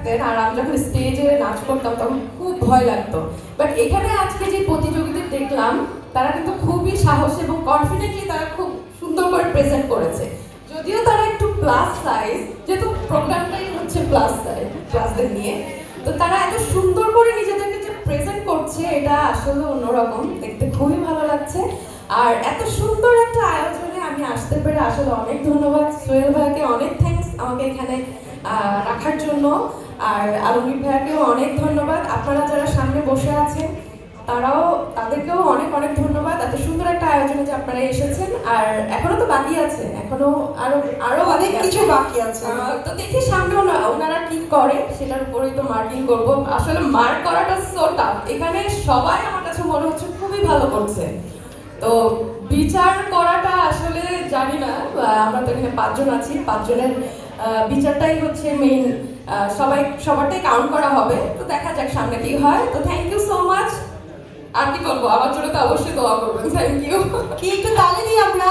থাকতেন আর আমি যখন স্টেজে নাচ করতাম, তখন খুব ভয় লাগতো। বাট এখানে আজকে যে প্রতিযোগিতা দেখলাম, তারা কিন্তু খুবই সাহস এবং কনফিডেন্টলি তারা খুব সুন্দর করে প্রেজেন্ট করেছে। যদিও তারা একটু প্লাস সাইজ যেহেতু প্রোগ্রামটাই হচ্ছে প্লাস সাইজ ক্লাসদের নিয়ে। তো তারা এত সুন্দর করে নিজেদেরকে যে প্রেজেন্ট করছে, এটা আসলে অন্যরকম। দেখতে খুবই ভালো লাগছে। আর এত সুন্দর একটা আয়োজনে আমি আসতে পেরে আসলে অনেক ধন্যবাদ। সোহেল ভাইকে অনেক থ্যাঙ্কস আমাকে এখানে রাখার জন্য। আর আলমগীর ভাইয়াকেও অনেক ধন্যবাদ। আপনারা যারা সামনে বসে আছেন তারাও তাদেরকেও অনেক অনেক ধন্যবাদ। এত সুন্দর একটা আয়োজনে যে আপনারা এসেছেন। আর এখনও তো বাকি আছে। এখনও আরও আরও অনেক কিছু বাকি আছে। তো দেখি সামনে ওনা- ওনারা কি করে সেটার উপরেই তো মার্কিং করব। আসলে মার্ক করাটা সো টাফ এখানে সবাই আমার কাছে মনে হচ্ছে খুবই ভালো করছে। তো বিচার করাটা আসলে জানি না। আমরা তো এখানে পাঁচজন আছি। পাঁচজনের বিচারটাই হচ্ছে মেইন সবাই সবারটাই কাউন্ট করা হবে। তো দেখা যাক সামনে কি হয়। তো থ্যাংক ইউ সো মাচ আর কি করব আমার জন্য তো অবশ্যই দোয়া করবেন। থ্যাংক ইউ কি একটু তালে দিই আমরা